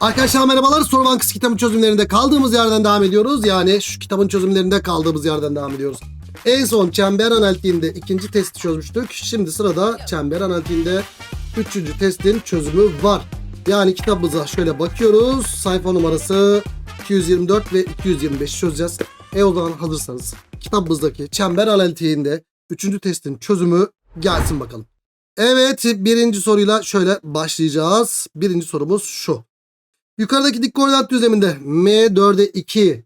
Arkadaşlar merhabalar. Soru Bankası kitabın çözümlerinde kaldığımız yerden devam ediyoruz. Yani şu kitabın çözümlerinde kaldığımız yerden devam ediyoruz. En son çember analitiğinde ikinci testi çözmüştük. Şimdi sırada çember analitiğinde üçüncü testin çözümü var. Yani kitabımıza şöyle bakıyoruz. Sayfa numarası 224 ve 225 çözeceğiz. E o zaman hazırsanız kitabımızdaki çember analitiğinde üçüncü testin çözümü gelsin bakalım. Evet birinci soruyla şöyle başlayacağız. Birinci sorumuz şu. Yukarıdaki dik koordinat düzleminde M4'e 2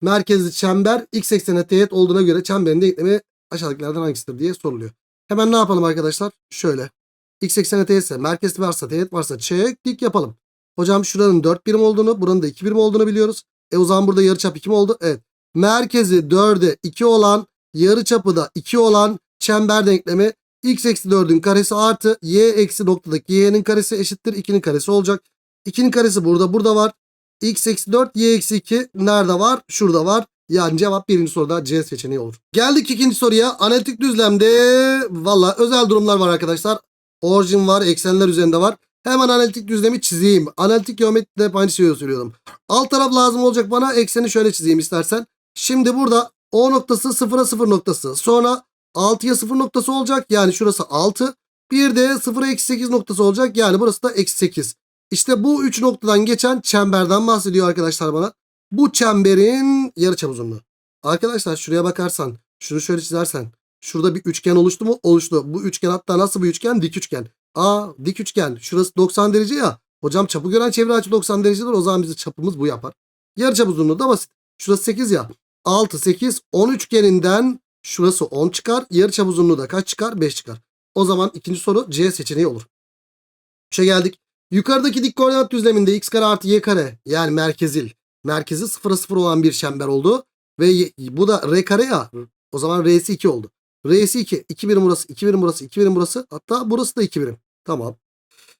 merkezli çember x eksenine teğet olduğuna göre çemberin denklemi aşağıdakilerden hangisidir diye soruluyor. Hemen ne yapalım arkadaşlar? Şöyle. X eksenine teğetse, merkez varsa, teğet varsa çek dik yapalım. Hocam şuranın 4 birim olduğunu, buranın da 2 birim olduğunu biliyoruz. E o zaman burada yarıçap 2 mi oldu? Evet. Merkezi 4'e 2 olan, yarıçapı da 2 olan çember denklemi x eksi 4'ün karesi artı y eksi noktadaki y'nin karesi eşittir 2'nin karesi olacak. 2'nin karesi burada burada var. x eksi 4 y eksi 2 nerede var? Şurada var. Yani cevap birinci soruda C seçeneği olur. Geldik ikinci soruya. Analitik düzlemde valla özel durumlar var arkadaşlar. Orijin var, eksenler üzerinde var. Hemen analitik düzlemi çizeyim. Analitik geometride hep aynı şeyi söylüyorum. Alt taraf lazım olacak bana. Ekseni şöyle çizeyim istersen. Şimdi burada O noktası 0'a 0 noktası. Sonra 6'ya 0 noktası olacak. Yani şurası 6. Bir de 0'a eksi 8 noktası olacak. Yani burası da eksi 8. İşte bu 3 noktadan geçen çemberden bahsediyor arkadaşlar bana. Bu çemberin yarıçap uzunluğu. Arkadaşlar şuraya bakarsan, şunu şöyle çizersen. Şurada bir üçgen oluştu mu? Oluştu. Bu üçgen hatta nasıl bir üçgen? Dik üçgen. Aa dik üçgen. Şurası 90 derece ya. Hocam çapı gören çevre açı 90 derecedir. O zaman bizim çapımız bu yapar. Yarıçap uzunluğu da basit. Şurası 8 ya. 6, 8, 10 üçgeninden şurası 10 çıkar. Yarıçap uzunluğu da kaç çıkar? 5 çıkar. O zaman ikinci soru C seçeneği olur. Üçe geldik. Yukarıdaki dik koordinat düzleminde x kare artı y kare yani merkezil. Merkezi 0'a 0 olan bir çember oldu. Ve bu da r kare ya. O zaman r'si 2 oldu. R'si 2. 2 birim burası, 2 birim burası, 2 birim burası. Hatta burası da 2 birim. Tamam.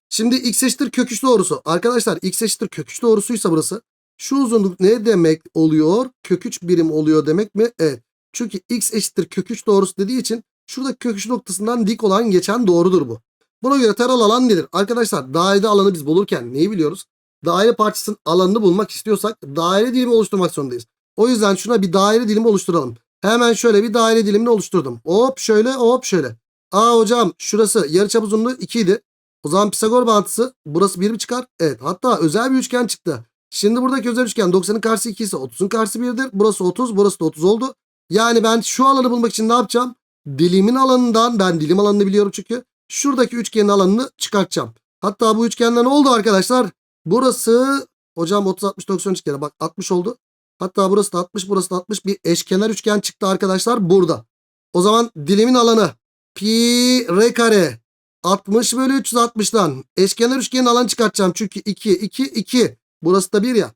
Şimdi x eşittir kök 3 doğrusu. Arkadaşlar x eşittir kök 3 doğrusuysa burası. Şu uzunluk ne demek oluyor? Kök 3 birim oluyor demek mi? Evet. Çünkü x eşittir kök 3 doğrusu dediği için şurada kök 3 noktasından dik olan geçen doğrudur bu. Buna göre taral alan nedir? Arkadaşlar daire alanı biz bulurken neyi biliyoruz? Daire parçasının alanını bulmak istiyorsak daire dilimi oluşturmak zorundayız. O yüzden şuna bir daire dilimi oluşturalım. Hemen şöyle bir daire dilimini oluşturdum. Hop şöyle hop şöyle. Aa hocam şurası yarıçap uzunluğu 2 idi. O zaman Pisagor bağıntısı burası 1 mi çıkar? Evet hatta özel bir üçgen çıktı. Şimdi buradaki özel üçgen 90'ın karşısı 2 ise 30'un karşısı 1'dir. Burası 30 burası da 30 oldu. Yani ben şu alanı bulmak için ne yapacağım? Dilimin alanından ben dilim alanını biliyorum çünkü. Şuradaki üçgenin alanını çıkartacağım. Hatta bu üçgenden ne oldu arkadaşlar? Burası hocam 30 60 90 üçgeni bak 60 oldu. Hatta burası da 60 burası da 60 bir eşkenar üçgen çıktı arkadaşlar burada. O zaman dilimin alanı pi r kare 60 bölü 360'dan eşkenar üçgenin alanı çıkartacağım. Çünkü 2 2 2 burası da 1 ya.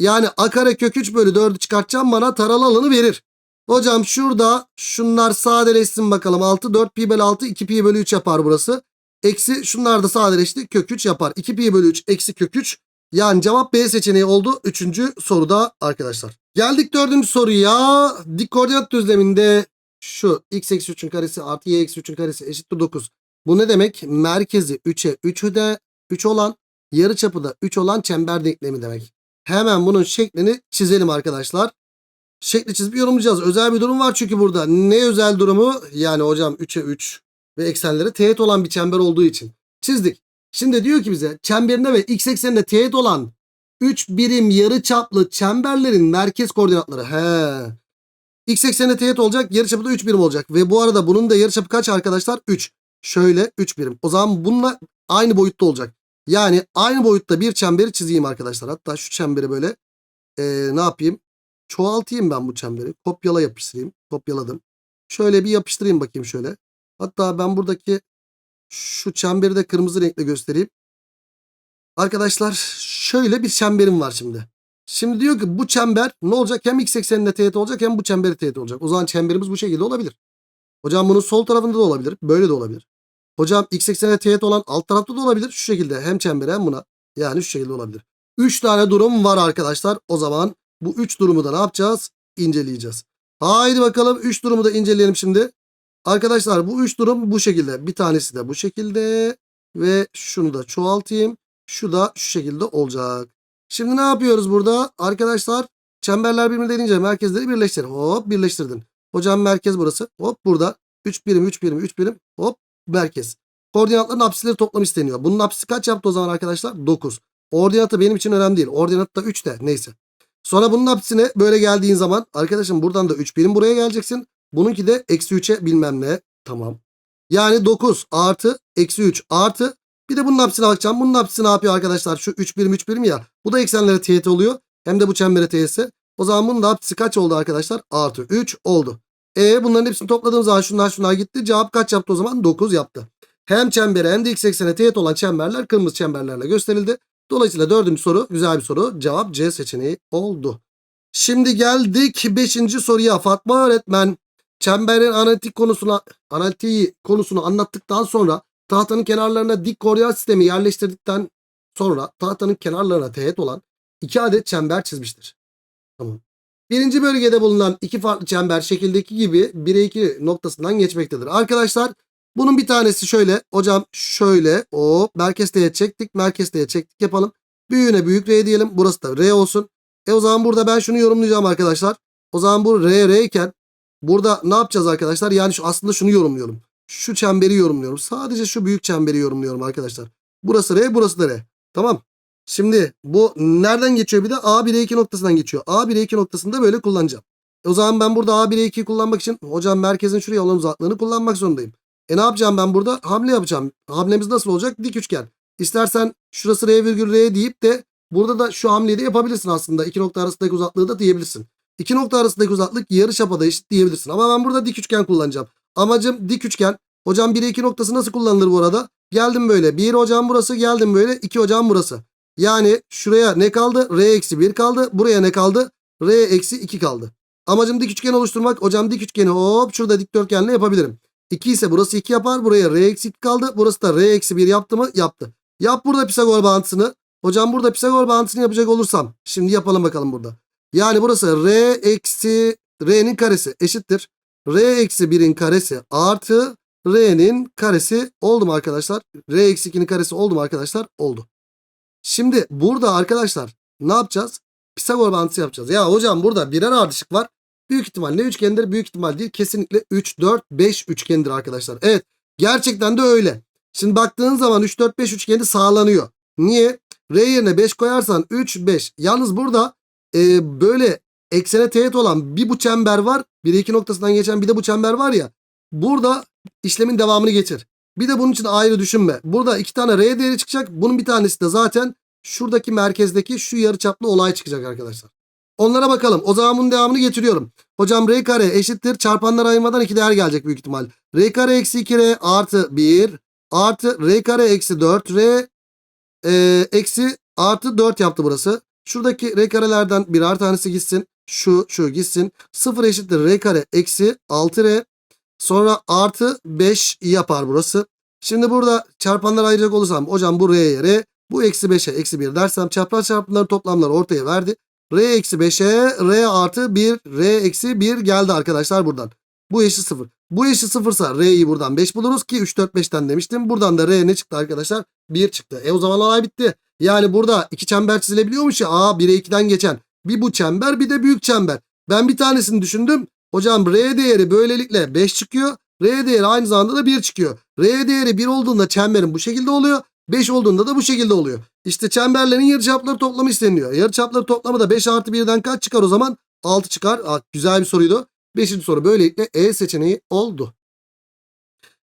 Yani a kare kök 3 bölü 4'ü çıkartacağım bana taralı alanı verir. Hocam şurada şunlar sadeleşsin bakalım. 6 4 pi bölü 6 2 pi bölü 3 yapar burası. Eksi şunlar da sadeleşti. Kök 3 yapar. 2 pi bölü 3 eksi kök 3. Yani cevap B seçeneği oldu. Üçüncü soruda arkadaşlar. Geldik dördüncü soruya. Dik koordinat düzleminde şu x eksi 3'ün karesi artı y eksi 3'ün karesi eşittir 9. Bu ne demek? Merkezi 3'e 3'ü de 3 olan yarıçapı da 3 olan çember denklemi demek. Hemen bunun şeklini çizelim arkadaşlar. Şekli çizip yorumlayacağız. Özel bir durum var çünkü burada. Ne özel durumu? Yani hocam 3'e 3 ve eksenleri teğet olan bir çember olduğu için. Çizdik. Şimdi diyor ki bize çemberine ve x eksenine teğet olan 3 birim yarı çaplı çemberlerin merkez koordinatları. He. X eksenine teğet olacak. Yarıçapı da 3 birim olacak. Ve bu arada bunun da yarıçapı kaç arkadaşlar? 3. Şöyle 3 birim. O zaman bununla aynı boyutta olacak. Yani aynı boyutta bir çemberi çizeyim arkadaşlar. Hatta şu çemberi böyle ee, ne yapayım? Çoğaltayım ben bu çemberi. Kopyala yapıştırayım. Kopyaladım. Şöyle bir yapıştırayım bakayım şöyle. Hatta ben buradaki şu çemberi de kırmızı renkle göstereyim. Arkadaşlar şöyle bir çemberim var şimdi. Şimdi diyor ki bu çember ne olacak? Hem x eksenine teğet olacak hem bu çemberi teğet olacak. O zaman çemberimiz bu şekilde olabilir. Hocam bunun sol tarafında da olabilir. Böyle de olabilir. Hocam x eksenine teğet olan alt tarafta da olabilir. Şu şekilde hem çembere hem buna. Yani şu şekilde olabilir. 3 tane durum var arkadaşlar. O zaman bu 3 durumu da ne yapacağız? İnceleyeceğiz. Haydi bakalım 3 durumu da inceleyelim şimdi. Arkadaşlar bu 3 durum bu şekilde. Bir tanesi de bu şekilde. Ve şunu da çoğaltayım. Şu da şu şekilde olacak. Şimdi ne yapıyoruz burada? Arkadaşlar çemberler birbirine değince merkezleri birleştir. Hop birleştirdin. Hocam merkez burası. Hop burada. 3 birim 3 birim 3 birim. Hop merkez. Koordinatların apsisleri toplam isteniyor. Bunun apsisi kaç yaptı o zaman arkadaşlar? 9. Ordinatı benim için önemli değil. Ordinatı da 3 de neyse. Sonra bunun apsisine böyle geldiğin zaman arkadaşım buradan da 3 birim buraya geleceksin. Bununki de eksi 3'e bilmem ne. Tamam. Yani 9 artı eksi 3 artı bir de bunun apsisine bakacağım. Bunun apsisi ne yapıyor arkadaşlar? Şu 3 birim 3 birim ya. Bu da eksenlere teğet oluyor. Hem de bu çembere teğetse. O zaman bunun da apsisi kaç oldu arkadaşlar? Artı 3 oldu. E bunların hepsini topladığım zaman şunlar şunlar gitti. Cevap kaç yaptı o zaman? 9 yaptı. Hem çembere hem de x eksene teğet olan çemberler kırmızı çemberlerle gösterildi. Dolayısıyla dördüncü soru güzel bir soru. Cevap C seçeneği oldu. Şimdi geldik 5. soruya. Fatma öğretmen çemberin analitik konusuna analitiği konusunu anlattıktan sonra tahtanın kenarlarına dik koordinat sistemi yerleştirdikten sonra tahtanın kenarlarına teğet olan iki adet çember çizmiştir. Tamam. Birinci bölgede bulunan iki farklı çember şekildeki gibi 1'e 2 noktasından geçmektedir. Arkadaşlar bunun bir tanesi şöyle. Hocam şöyle. O merkez teğet çektik. Merkez teğet çektik yapalım. Büyüğüne büyük R diyelim. Burası da R olsun. E o zaman burada ben şunu yorumlayacağım arkadaşlar. O zaman bu R R iken burada ne yapacağız arkadaşlar? Yani şu aslında şunu yorumluyorum. Şu çemberi yorumluyorum. Sadece şu büyük çemberi yorumluyorum arkadaşlar. Burası R, burası da R. Tamam. Şimdi bu nereden geçiyor bir de? A1'e 2 noktasından geçiyor. A1'e 2 noktasında böyle kullanacağım. O zaman ben burada A1'e 2'yi kullanmak için hocam merkezin şuraya olan uzaklığını kullanmak zorundayım. E ne yapacağım ben burada? Hamle yapacağım. Hamlemiz nasıl olacak? Dik üçgen. İstersen şurası R virgül R deyip de burada da şu hamleyi de yapabilirsin aslında. İki nokta arasındaki uzaklığı da diyebilirsin. İki nokta arasındaki uzaklık yarı çapada eşit diyebilirsin. Ama ben burada dik üçgen kullanacağım. Amacım dik üçgen. Hocam 1'e 2 noktası nasıl kullanılır bu arada? Geldim böyle. 1 hocam burası geldim böyle. 2 hocam burası. Yani şuraya ne kaldı? R eksi 1 kaldı. Buraya ne kaldı? R eksi 2 kaldı. Amacım dik üçgen oluşturmak. Hocam dik üçgeni hop şurada dikdörtgenle yapabilirim. 2 ise burası 2 yapar. Buraya R eksi 2 kaldı. Burası da R eksi 1 yaptı mı? Yaptı. Yap burada Pisagor bağıntısını. Hocam burada Pisagor bağıntısını yapacak olursam. Şimdi yapalım bakalım burada. Yani burası R eksi R'nin karesi eşittir. R eksi 1'in karesi artı R'nin karesi oldu mu arkadaşlar? R eksi 2'nin karesi oldu mu arkadaşlar? Oldu. Şimdi burada arkadaşlar ne yapacağız? Pisagor bağıntısı yapacağız. Ya hocam burada birer ardışık var. Büyük ihtimal ne üçgendir? Büyük ihtimal değil. Kesinlikle 3, 4, 5 üçgendir arkadaşlar. Evet. Gerçekten de öyle. Şimdi baktığın zaman 3, 4, 5 üçgeni sağlanıyor. Niye? R yerine 5 koyarsan 3, 5. Yalnız burada e, böyle eksene teğet olan bir bu çember var. Bir iki noktasından geçen bir de bu çember var ya. Burada işlemin devamını getir. Bir de bunun için ayrı düşünme. Burada iki tane R değeri çıkacak. Bunun bir tanesi de zaten şuradaki merkezdeki şu yarıçaplı olay çıkacak arkadaşlar. Onlara bakalım. O zaman bunun devamını getiriyorum. Hocam R kare eşittir. Çarpanlar ayırmadan iki değer gelecek büyük ihtimal. R kare eksi 2R artı 1 artı R kare eksi 4 R e, eksi artı 4 yaptı burası. Şuradaki R karelerden birer tanesi gitsin. Şu şu gitsin. 0 eşittir R kare eksi 6R. Sonra artı 5 yapar burası. Şimdi burada çarpanları ayıracak olursam hocam bu R'ye R. Bu eksi 5'e eksi 1 dersem çapraz çarpımların toplamları ortaya verdi. R eksi 5'e R artı 1 R eksi 1 geldi arkadaşlar buradan. Bu eşit 0. Bu eşit 0 ise R'yi buradan 5 buluruz ki 3 4 5'ten demiştim. Buradan da R ne çıktı arkadaşlar? 1 çıktı. E o zaman olay bitti. Yani burada iki çember çizilebiliyormuş ya. A 1'e 2'den geçen. Bir bu çember bir de büyük çember. Ben bir tanesini düşündüm. Hocam R değeri böylelikle 5 çıkıyor. R değeri aynı zamanda da 1 çıkıyor. R değeri 1 olduğunda çemberin bu şekilde oluyor. 5 olduğunda da bu şekilde oluyor. İşte çemberlerin yarıçapları toplamı isteniyor. Yarıçapları toplamı da 5 artı 1'den kaç çıkar o zaman? 6 çıkar. Aa, güzel bir soruydu. 5. soru böylelikle E seçeneği oldu.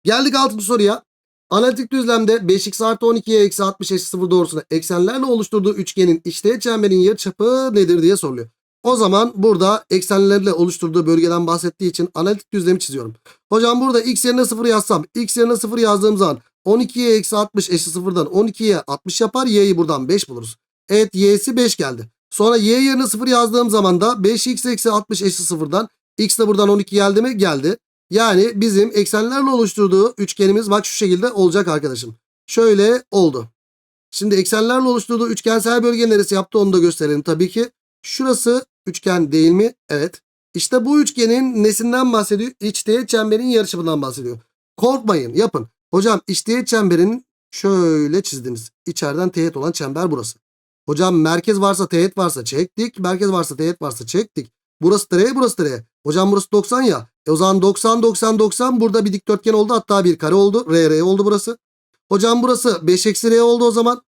Geldik 6. soruya. Analitik düzlemde 5x artı 12'ye eksi 60 eşit 0 doğrusuna eksenlerle oluşturduğu üçgenin içteğet çemberin yarıçapı nedir diye soruluyor. O zaman burada eksenlerle oluşturduğu bölgeden bahsettiği için analitik düzlemi çiziyorum. Hocam burada x yerine 0 yazsam x yerine 0 yazdığım zaman 12'ye eksi 60 eşit 0'dan 12'ye 60 yapar y'yi buradan 5 buluruz. Evet y'si 5 geldi. Sonra y yerine 0 yazdığım zaman da 5x eksi 60 eşit 0'dan x de buradan 12 geldi mi? Geldi. Yani bizim eksenlerle oluşturduğu üçgenimiz bak şu şekilde olacak arkadaşım. Şöyle oldu. Şimdi eksenlerle oluşturduğu üçgensel bölge neresi yaptı onu da gösterelim tabii ki. Şurası üçgen değil mi? Evet. İşte bu üçgenin nesinden bahsediyor? İçteğet çemberin yarıçapından bahsediyor. Korkmayın yapın. Hocam içteğet çemberinin şöyle çizdiniz. İçeriden teğet olan çember burası. Hocam merkez varsa teğet varsa çektik. Merkez varsa teğet varsa çektik. Burası nereye burası nereye? Hocam burası 90 ya. E o zaman 90 90 90 burada bir dikdörtgen oldu hatta bir kare oldu. R R oldu burası. Hocam burası 5 eksi R oldu o zaman.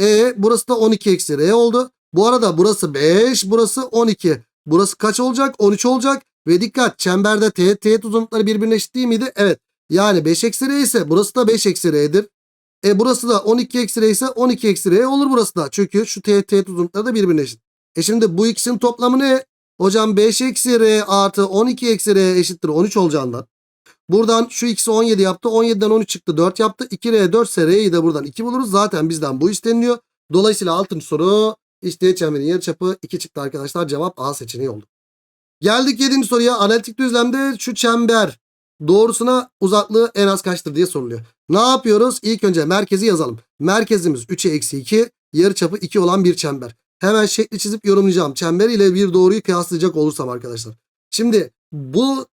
E burası da 12 eksi R oldu. Bu arada burası 5 burası 12. Burası kaç olacak? 13 olacak. Ve dikkat çemberde teğet teğet uzunlukları birbirine eşit değil miydi? Evet. Yani 5 eksi R ise burası da 5 eksi R'dir. E burası da 12 eksi R ise 12 eksi R olur burası da. Çünkü şu teğet teğet uzunlukları da birbirine eşit. E şimdi bu ikisinin toplamı ne? Hocam 5 eksi R artı 12 eksi R eşittir 13 olacağından. Buradan şu x'i 17 yaptı. 17'den 13 çıktı 4 yaptı. 2R 4 ise R'yi de buradan 2 buluruz. Zaten bizden bu isteniliyor. Dolayısıyla 6. soru işte çemberin yarıçapı 2 çıktı arkadaşlar. Cevap A seçeneği oldu. Geldik 7. soruya. Analitik düzlemde şu çember doğrusuna uzaklığı en az kaçtır diye soruluyor. Ne yapıyoruz? İlk önce merkezi yazalım. Merkezimiz 3'e eksi 2. Yarıçapı 2 olan bir çember. Hemen şekli çizip yorumlayacağım. Çember ile bir doğruyu kıyaslayacak olursam arkadaşlar. Şimdi bu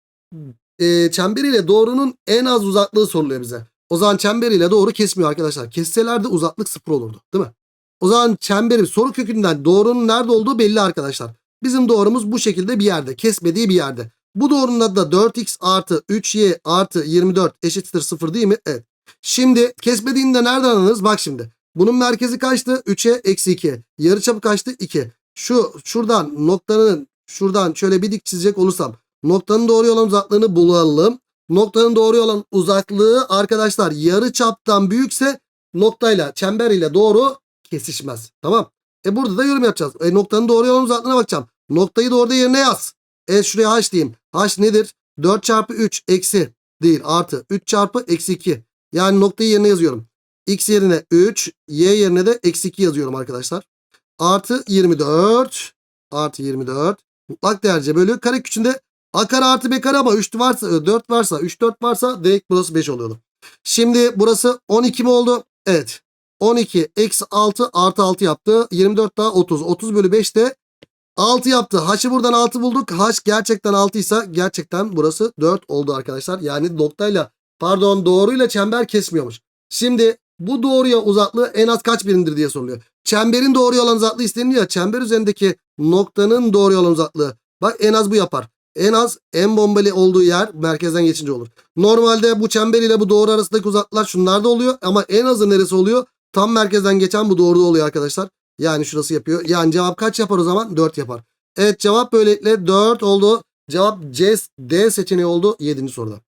e, çember ile doğrunun en az uzaklığı soruluyor bize. O zaman çember ile doğru kesmiyor arkadaşlar. Kesselerdi uzaklık sıfır olurdu. Değil mi? O zaman çemberin soru kökünden doğrunun nerede olduğu belli arkadaşlar. Bizim doğrumuz bu şekilde bir yerde. Kesmediği bir yerde. Bu doğrunun da 4x artı 3y artı 24 eşittir 0 değil mi? Evet. Şimdi kesmediğinde nereden anlarız? Bak şimdi. Bunun merkezi kaçtı? 3'e eksi 2. Yarıçapı kaçtı? 2. Şu şuradan noktanın şuradan şöyle bir dik çizecek olursam noktanın doğru olan uzaklığını bulalım. Noktanın doğru olan uzaklığı arkadaşlar yarı çaptan büyükse noktayla çember ile doğru kesişmez. Tamam. E burada da yorum yapacağız. E noktanın doğru olan uzaklığına bakacağım. Noktayı da orada yerine yaz. E şuraya h diyeyim. H nedir? 4 çarpı 3 eksi değil artı 3 çarpı eksi 2. Yani noktayı yerine yazıyorum. X yerine 3, Y yerine de eksi 2 yazıyorum arkadaşlar. Artı 24 artı 24 mutlak değerce bölü kare küçüğünde A kare artı B kare ama 3 varsa 4 varsa 3 4 varsa direkt burası 5 oluyordu. Şimdi burası 12 mi oldu? Evet. 12 eksi 6 artı 6 yaptı. 24 daha 30. 30 bölü 5 de 6 yaptı. H'ı buradan 6 bulduk. H gerçekten 6 ise gerçekten burası 4 oldu arkadaşlar. Yani noktayla pardon doğruyla çember kesmiyormuş. Şimdi bu doğruya uzaklığı en az kaç birimdir diye soruluyor. Çemberin doğruya olan uzaklığı isteniyor. Çember üzerindeki noktanın doğruya olan uzaklığı. Bak en az bu yapar. En az en bombeli olduğu yer merkezden geçince olur. Normalde bu çember ile bu doğru arasındaki uzaklıklar şunlarda oluyor. Ama en azı neresi oluyor? Tam merkezden geçen bu doğruda oluyor arkadaşlar. Yani şurası yapıyor. Yani cevap kaç yapar o zaman? 4 yapar. Evet cevap böylelikle 4 oldu. Cevap C, D seçeneği oldu 7. soruda.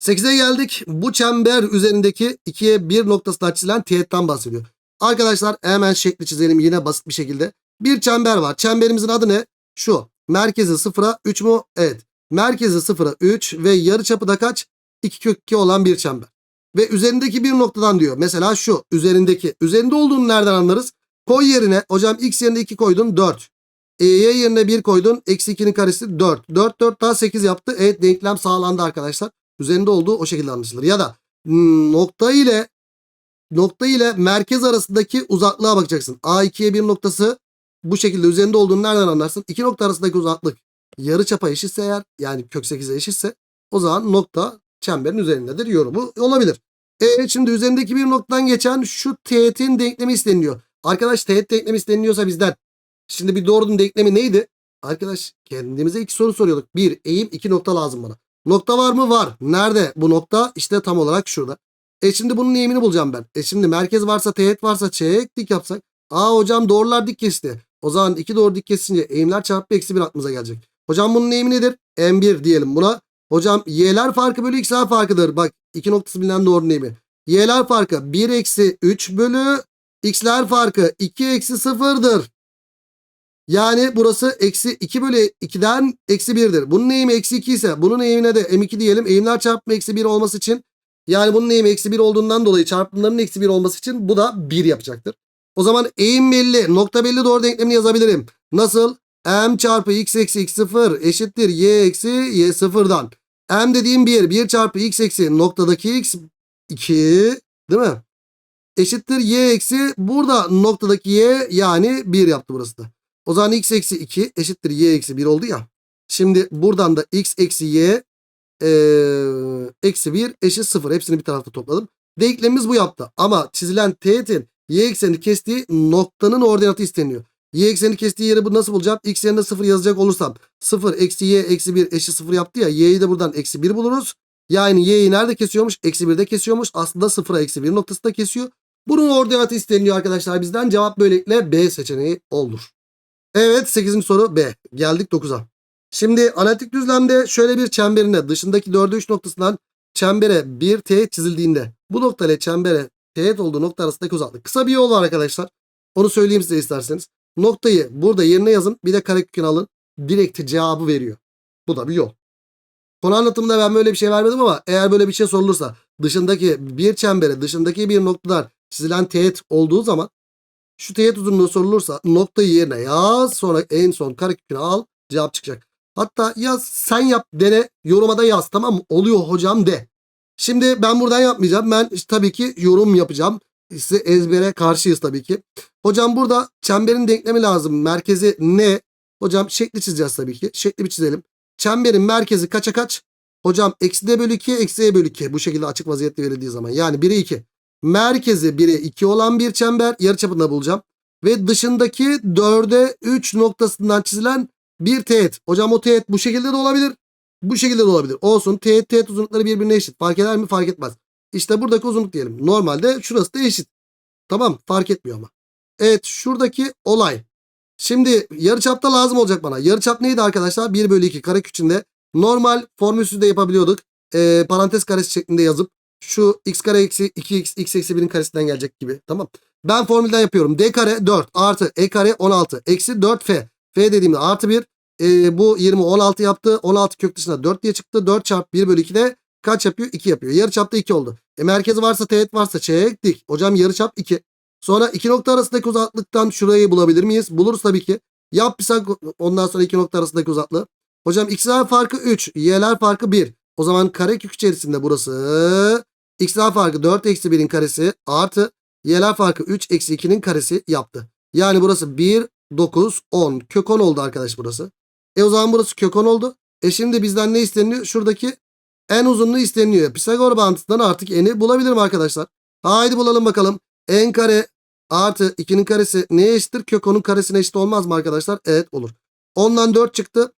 8'e geldik. Bu çember üzerindeki ikiye bir noktasına çizilen teğetten bahsediyor. Arkadaşlar hemen şekli çizelim yine basit bir şekilde. Bir çember var. Çemberimizin adı ne? Şu. Merkezi sıfıra 3 mu? Evet. Merkezi sıfıra 3 ve yarıçapı da kaç? 2 kök 2 olan bir çember. Ve üzerindeki bir noktadan diyor. Mesela şu üzerindeki. Üzerinde olduğunu nereden anlarız? Koy yerine hocam x yerine 2 koydun 4. E, yerine 1 koydun. Eksi 2'nin karesi 4. 4 4 daha 8 yaptı. Evet denklem sağlandı arkadaşlar. Üzerinde olduğu o şekilde anlaşılır. Ya da hmm, nokta ile nokta ile merkez arasındaki uzaklığa bakacaksın. A2'ye 1 noktası bu şekilde üzerinde olduğunu nereden anlarsın? İki nokta arasındaki uzaklık yarı çapa eşitse eğer yani kök 8'e eşitse o zaman nokta çemberin üzerindedir yorumu olabilir. E şimdi üzerindeki bir noktadan geçen şu teğetin denklemi isteniyor. Arkadaş teğet denklemi isteniliyorsa bizden. Şimdi bir doğrunun denklemi neydi? Arkadaş kendimize iki soru soruyorduk. Bir eğim iki nokta lazım bana. Nokta var mı? Var. Nerede bu nokta? İşte tam olarak şurada. E şimdi bunun eğimini bulacağım ben. E şimdi merkez varsa teğet varsa çek dik yapsak. Aa hocam doğrular dik kesti. O zaman iki doğru dik kesince eğimler çarpı eksi bir aklımıza gelecek. Hocam bunun eğimi nedir? M1 diyelim buna. Hocam y'ler farkı bölü x'ler farkıdır. Bak iki noktası bilinen doğrunun eğimi. Y'ler farkı 1 eksi 3 bölü x'ler farkı 2 eksi 0'dır. Yani burası eksi 2 bölü 2'den eksi 1'dir. Bunun eğimi eksi 2 ise bunun eğimine de m2 diyelim. Eğimler çarpımı eksi 1 olması için yani bunun eğimi eksi 1 olduğundan dolayı çarpımların eksi 1 olması için bu da 1 yapacaktır. O zaman eğim belli. Nokta belli doğru denklemini yazabilirim. Nasıl? m çarpı x eksi x 0 eşittir y eksi y 0'dan. m dediğim 1. 1 çarpı x eksi noktadaki x 2 değil mi? Eşittir y eksi burada noktadaki y yani 1 yaptı burası da. O zaman x eksi 2 eşittir y eksi 1 oldu ya. Şimdi buradan da x eksi y e, eksi 1 eşit 0. Hepsini bir tarafta topladım. Denklemimiz bu yaptı. Ama çizilen teğetin y eksenini kestiği noktanın ordinatı isteniyor. Y eksenini kestiği yeri bu nasıl bulacağım? X yerine 0 yazacak olursam 0 eksi y eksi 1 eşit 0 yaptı ya. Y'yi de buradan eksi 1 buluruz. Yani y'yi nerede kesiyormuş? Eksi 1'de kesiyormuş. Aslında 0'a eksi 1 noktasında kesiyor. Bunun ordinatı isteniyor arkadaşlar bizden. Cevap böylelikle B seçeneği olur. Evet 8. soru B. Geldik 9'a. Şimdi analitik düzlemde şöyle bir çemberine dışındaki 4'e 3 noktasından çembere bir teğet çizildiğinde bu nokta ile çembere teğet olduğu nokta arasındaki uzaklık. Kısa bir yol var arkadaşlar. Onu söyleyeyim size isterseniz. Noktayı burada yerine yazın. Bir de karekökünü alın. Direkt cevabı veriyor. Bu da bir yol. Konu anlatımında ben böyle bir şey vermedim ama eğer böyle bir şey sorulursa dışındaki bir çembere dışındaki bir noktadan çizilen teğet olduğu zaman şu teğet uzunluğu sorulursa noktayı yerine yaz sonra en son karekökünü al cevap çıkacak. Hatta yaz sen yap dene yoruma da yaz tamam mı? Oluyor hocam de. Şimdi ben buradan yapmayacağım. Ben tabii ki yorum yapacağım. Size ezbere karşıyız tabii ki. Hocam burada çemberin denklemi lazım. Merkezi ne? Hocam şekli çizeceğiz tabii ki. Şekli bir çizelim. Çemberin merkezi kaça kaç? Hocam eksi d bölü 2 eksi e bölü 2. Bu şekilde açık vaziyette verildiği zaman. Yani 1'e 2. Merkezi 1'e 2 olan bir çember. Yarıçapını da bulacağım. Ve dışındaki 4'e 3 noktasından çizilen bir teğet. Hocam o teğet bu şekilde de olabilir. Bu şekilde de olabilir. Olsun. Teğet teğet uzunlukları birbirine eşit. Fark eder mi? Fark etmez. İşte buradaki uzunluk diyelim. Normalde şurası da eşit. Tamam fark etmiyor ama. Evet şuradaki olay. Şimdi yarıçapta lazım olacak bana. Yarıçap neydi arkadaşlar? 1 bölü 2 kare içinde. Normal formülsüz de yapabiliyorduk. Ee, parantez karesi şeklinde yazıp şu x kare eksi 2x x eksi 1'in karesinden gelecek gibi. Tamam. Ben formülden yapıyorum. d kare 4 artı e kare 16 eksi 4f. f dediğimde artı 1. Ee, bu 20 16 yaptı. 16 kök dışına 4 diye çıktı. 4 çarpı 1 bölü 2 de kaç yapıyor? 2 yapıyor. Yarıçapta 2 oldu. E merkezi varsa teğet varsa çektik. Hocam yarıçap 2. Sonra iki nokta arasındaki uzaklıktan şurayı bulabilir miyiz? Buluruz tabii ki. Yapsak ondan sonra iki nokta arasındaki uzaklığı. Hocam x'ler farkı 3, y'ler farkı 1. O zaman karekök içerisinde burası x'ler farkı 4 eksi 1'in karesi artı y'ler farkı 3 eksi 2'nin karesi yaptı. Yani burası 1, 9, 10. Kök 10 oldu arkadaş burası. E o zaman burası kök 10 oldu. E şimdi bizden ne isteniyor? Şuradaki en uzunluğu isteniyor. Pisagor bağıntısından artık eni bulabilirim arkadaşlar. Haydi bulalım bakalım. n kare artı 2'nin karesi neye eşittir? Kök 10'un karesine eşit olmaz mı arkadaşlar? Evet olur. 10'dan 4 çıktı.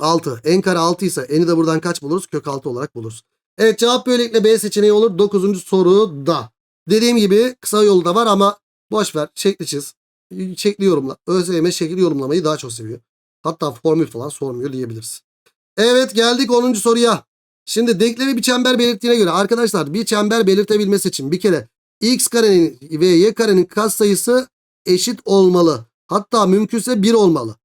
6. n kare 6 ise n'i de buradan kaç buluruz? Kök 6 olarak buluruz. Evet cevap böylelikle B seçeneği olur. 9. soruda. Dediğim gibi kısa yolu da var ama boş ver. Şekli çiz. Şekli yorumla. ÖSYM şekli yorumlamayı daha çok seviyor. Hatta formül falan sormuyor diyebiliriz. Evet geldik 10. soruya. Şimdi denklemi bir çember belirttiğine göre arkadaşlar bir çember belirtebilmesi için bir kere x karenin ve y karenin katsayısı eşit olmalı. Hatta mümkünse 1 olmalı.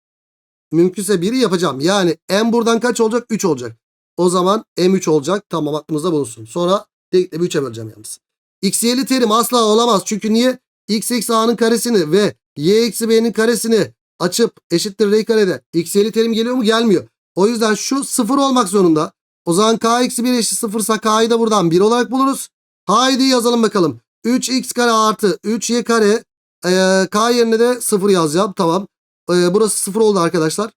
Mümkünse 1'i yapacağım. Yani m buradan kaç olacak? 3 olacak. O zaman m3 olacak. Tamam aklımızda bulunsun. Sonra denklemi 3'e böleceğim yalnız. x terim asla olamaz. Çünkü niye? x eksi a'nın karesini ve y eksi b'nin karesini açıp eşittir r karede x terim geliyor mu? Gelmiyor. O yüzden şu 0 olmak zorunda. O zaman k eksi 1 eşit 0 ise k'yı da buradan 1 olarak buluruz. Haydi yazalım bakalım. 3x kare artı 3y kare e, k yerine de 0 yazacağım. Tamam. E, burası 0 oldu arkadaşlar.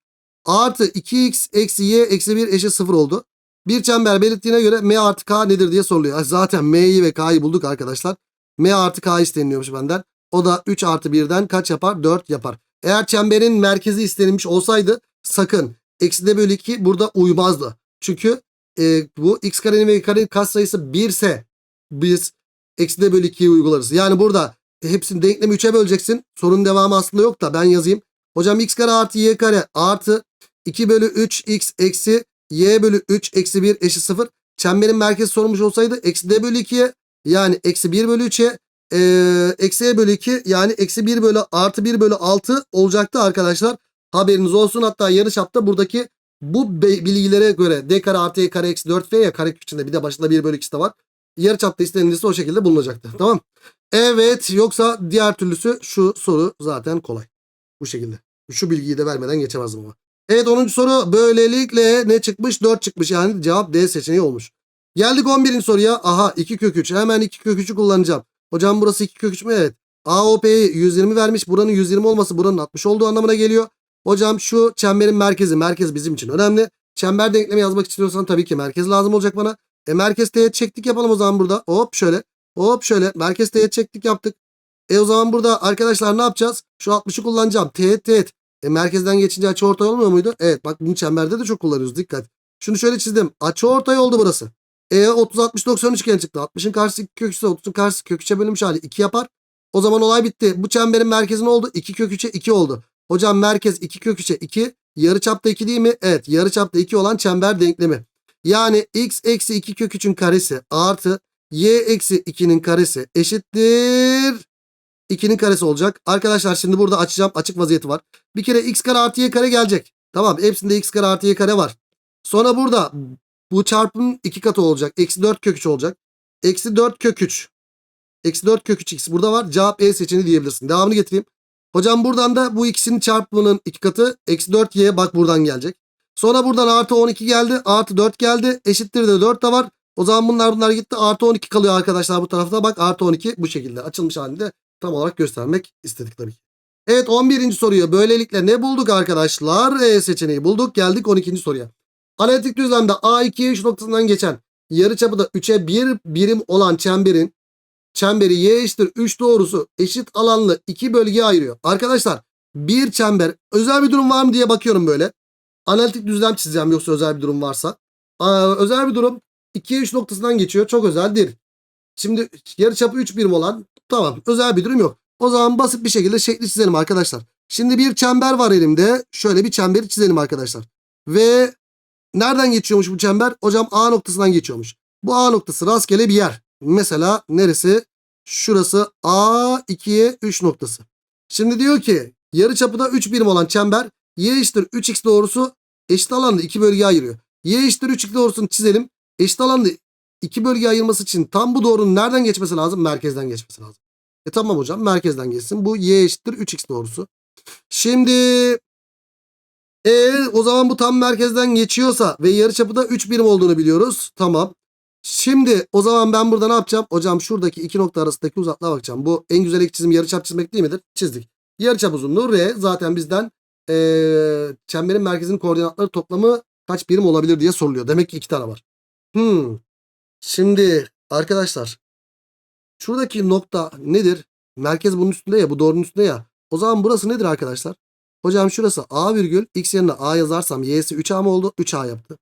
Artı 2x eksi y eksi 1 eşit 0 oldu. Bir çember belirttiğine göre m artı k nedir diye soruluyor. Zaten m'yi ve k'yı bulduk arkadaşlar. m artı k isteniliyormuş benden. O da 3 artı 1'den kaç yapar? 4 yapar. Eğer çemberin merkezi istenilmiş olsaydı sakın eksi de bölü 2 burada uymazdı. Çünkü e, bu x karenin ve y karenin katsayısı 1 ise biz eksi de bölü 2'yi uygularız. Yani burada hepsini denklemi 3'e böleceksin. Sorunun devamı aslında yok da ben yazayım. Hocam x kare artı y kare artı 2 bölü 3 x eksi y bölü 3 eksi 1 eşit 0. Çemberin merkezi sorulmuş olsaydı eksi d bölü 2'ye yani eksi 1 bölü 3'e e, eksi e bölü 2 yani eksi 1 bölü artı 1 bölü 6 olacaktı arkadaşlar. Haberiniz olsun. Hatta yarı çapta buradaki bu bilgilere göre d kare artı y kare eksi 4f ya kare içinde bir de başında 1 bölü 2'si de var. Yarı çapta istenilirse o şekilde bulunacaktı. Tamam. Evet yoksa diğer türlüsü şu soru zaten kolay. Bu şekilde. Şu bilgiyi de vermeden geçemezdim ama. Evet 10. soru böylelikle ne çıkmış? 4 çıkmış yani cevap D seçeneği olmuş. Geldik 11. soruya. Aha 2 kök 3. Hemen 2 kök 3'ü kullanacağım. Hocam burası 2 kök 3 mü? Evet. AOP'yi 120 vermiş. Buranın 120 olması buranın 60 olduğu anlamına geliyor. Hocam şu çemberin merkezi. Merkez bizim için önemli. Çember denklemi yazmak istiyorsan tabii ki merkez lazım olacak bana. E merkez teğet çektik yapalım o zaman burada. Hop şöyle. Hop şöyle. Merkez teğet çektik yaptık. E o zaman burada arkadaşlar ne yapacağız? Şu 60'ı kullanacağım. Teğet teğet. E merkezden geçince açı ortay olmuyor muydu? Evet bak bunu çemberde de çok kullanıyoruz. Dikkat. Şunu şöyle çizdim. Açı ortay oldu burası. E 30 60 90 üçgen çıktı. 60'ın karşısı 2 kök 3'e 30'un karşısı kök 3'e bölünmüş hali 2 yapar. O zaman olay bitti. Bu çemberin merkezi ne oldu? 2 kök 3'e 2 oldu. Hocam merkez 2 kök 3'e 2. Yarıçapta 2 değil mi? Evet. Yarıçapta 2 olan çember denklemi. Yani x eksi 2 kök 3'ün karesi artı y eksi 2'nin karesi eşittir 2'nin karesi olacak. Arkadaşlar şimdi burada açacağım açık vaziyeti var. Bir kere x kare artı y kare gelecek. Tamam hepsinde x kare artı y kare var. Sonra burada bu çarpımın iki katı olacak. Eksi 4 kök 3 olacak. Eksi 4 kök 3. Eksi 4 kök 3 x burada var. Cevap E seçeneği diyebilirsin. Devamını getireyim. Hocam buradan da bu ikisinin çarpımının iki katı eksi 4y bak buradan gelecek. Sonra buradan artı 12 geldi. Artı 4 geldi. Eşittir de 4 de var. O zaman bunlar bunlar gitti. Artı 12 kalıyor arkadaşlar bu tarafta. Bak artı 12 bu şekilde açılmış halinde tam olarak göstermek istedik tabii ki. Evet 11. soruyu böylelikle ne bulduk arkadaşlar? E seçeneği bulduk. Geldik 12. soruya. Analitik düzlemde A2'ye 3 noktasından geçen yarıçapı da 3'e 1 birim olan çemberin çemberi y eşittir 3 doğrusu eşit alanlı iki bölgeye ayırıyor. Arkadaşlar bir çember özel bir durum var mı diye bakıyorum böyle. Analitik düzlem çizeceğim yoksa özel bir durum varsa. Aa, özel bir durum 2'ye 3 noktasından geçiyor. Çok özeldir. Şimdi yarıçapı 3 birim olan tamam özel bir durum yok. O zaman basit bir şekilde şekli çizelim arkadaşlar. Şimdi bir çember var elimde. Şöyle bir çemberi çizelim arkadaşlar. Ve nereden geçiyormuş bu çember? Hocam A noktasından geçiyormuş. Bu A noktası rastgele bir yer. Mesela neresi? Şurası A2'ye 3 noktası. Şimdi diyor ki yarıçapı da 3 birim olan çember y eşittir 3x doğrusu eşit alanda 2 bölgeye ayırıyor. Y eşittir 3x doğrusunu çizelim. Eşit alanda 2 bölgeye ayırması için tam bu doğrunun nereden geçmesi lazım? Merkezden geçmesi lazım. E tamam hocam merkezden geçsin. Bu y eşittir 3x doğrusu. Şimdi e o zaman bu tam merkezden geçiyorsa ve yarıçapı da 3 birim olduğunu biliyoruz. Tamam. Şimdi o zaman ben burada ne yapacağım? Hocam şuradaki iki nokta arasındaki uzaklığa bakacağım. Bu en güzel ek çizim yarıçap çizmek değil midir? Çizdik. Yarıçap uzunluğu R zaten bizden ee, çemberin merkezinin koordinatları toplamı kaç birim olabilir diye soruluyor. Demek ki iki tane var. Hmm. Şimdi arkadaşlar şuradaki nokta nedir? Merkez bunun üstünde ya bu doğrunun üstünde ya. O zaman burası nedir arkadaşlar? Hocam şurası A virgül x yerine A yazarsam y'si 3A mı oldu? 3A yaptı.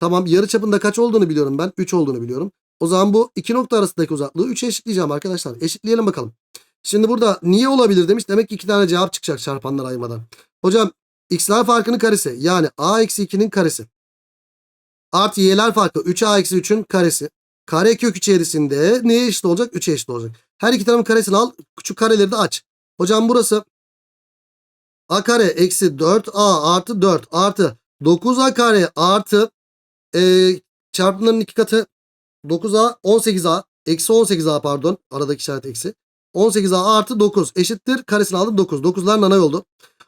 Tamam yarıçapında kaç olduğunu biliyorum ben. 3 olduğunu biliyorum. O zaman bu iki nokta arasındaki uzaklığı 3'e eşitleyeceğim arkadaşlar. Eşitleyelim bakalım. Şimdi burada niye olabilir demiş. Demek ki iki tane cevap çıkacak çarpanlar ayırmadan. Hocam x'ler farkının karesi yani a eksi 2'nin karesi. Artı y'ler farkı 3a eksi 3'ün karesi. Kare kök içerisinde neye eşit olacak? 3'e eşit olacak. Her iki tarafın karesini al. Küçük kareleri de aç. Hocam burası a kare eksi 4a artı 4 artı 9a kare artı e, çarpımların iki katı 9a 18a eksi 18a pardon aradaki işaret eksi 18a artı 9 eşittir karesini aldım 9 9'lar nanay oldu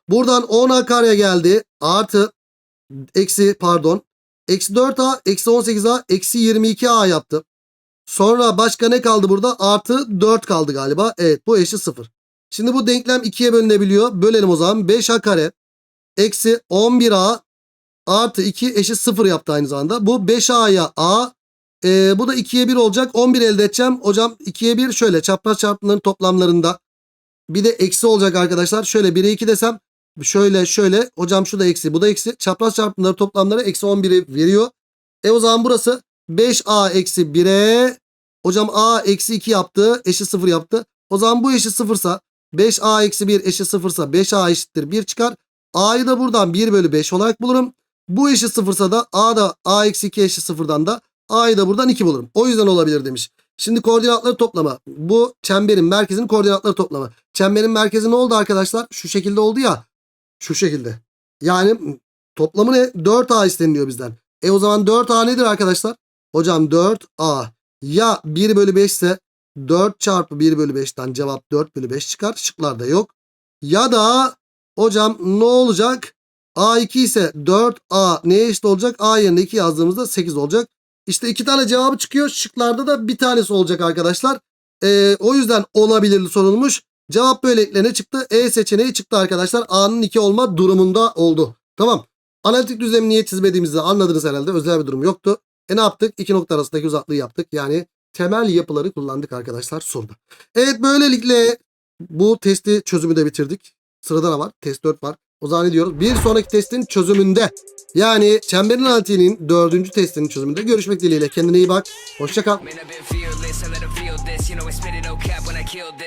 buradan 10a kareye geldi artı eksi pardon eksi 4a eksi 18a eksi 22a yaptı sonra başka ne kaldı burada artı 4 kaldı galiba evet bu eşit 0 şimdi bu denklem 2'ye bölünebiliyor bölelim o zaman 5a kare eksi 11a artı 2 eşit 0 yaptı aynı zamanda. Bu 5A'ya A. E, bu da 2'ye 1 olacak. 11 elde edeceğim. Hocam 2'ye 1 şöyle çapraz çarpımların toplamlarında. Bir de eksi olacak arkadaşlar. Şöyle 1'e 2 desem. Şöyle şöyle. Hocam şu da eksi. Bu da eksi. Çapraz çarpımları toplamları eksi 11'i veriyor. E o zaman burası 5A eksi 1'e. Hocam A eksi 2 yaptı. Eşit 0 yaptı. O zaman bu eşit 0 sa 5A eksi 1 eşit 0 sa 5A eşittir 1 çıkar. A'yı da buradan 1 bölü 5 olarak bulurum. Bu eşit sıfırsa da a da a eksi 2 eşit sıfırdan da a'yı da buradan 2 bulurum. O yüzden olabilir demiş. Şimdi koordinatları toplama. Bu çemberin merkezinin koordinatları toplama. Çemberin merkezi ne oldu arkadaşlar? Şu şekilde oldu ya. Şu şekilde. Yani toplamı ne? 4a isteniliyor bizden. E o zaman 4a nedir arkadaşlar? Hocam 4a. Ya 1 bölü 5 ise 4 çarpı 1 bölü 5'ten cevap 4 bölü 5 çıkar. Şıklarda yok. Ya da hocam ne olacak? A2 ise 4A neye eşit olacak? A yerine 2 yazdığımızda 8 olacak. İşte iki tane cevabı çıkıyor. Şıklarda da bir tanesi olacak arkadaşlar. Ee, o yüzden olabilirli sorulmuş. Cevap böylelikle ne çıktı? E seçeneği çıktı arkadaşlar. A'nın 2 olma durumunda oldu. Tamam. Analitik düzlemi niye çizmediğimizi anladınız herhalde. Özel bir durum yoktu. E ne yaptık? İki nokta arasındaki uzaklığı yaptık. Yani temel yapıları kullandık arkadaşlar soruda. Evet böylelikle Bu testi çözümü de bitirdik. Sırada ne var? Test 4 var. O zaman ne diyoruz? Bir sonraki testin çözümünde yani çemberin analitiğinin dördüncü testinin çözümünde görüşmek dileğiyle. Kendine iyi bak. Hoşça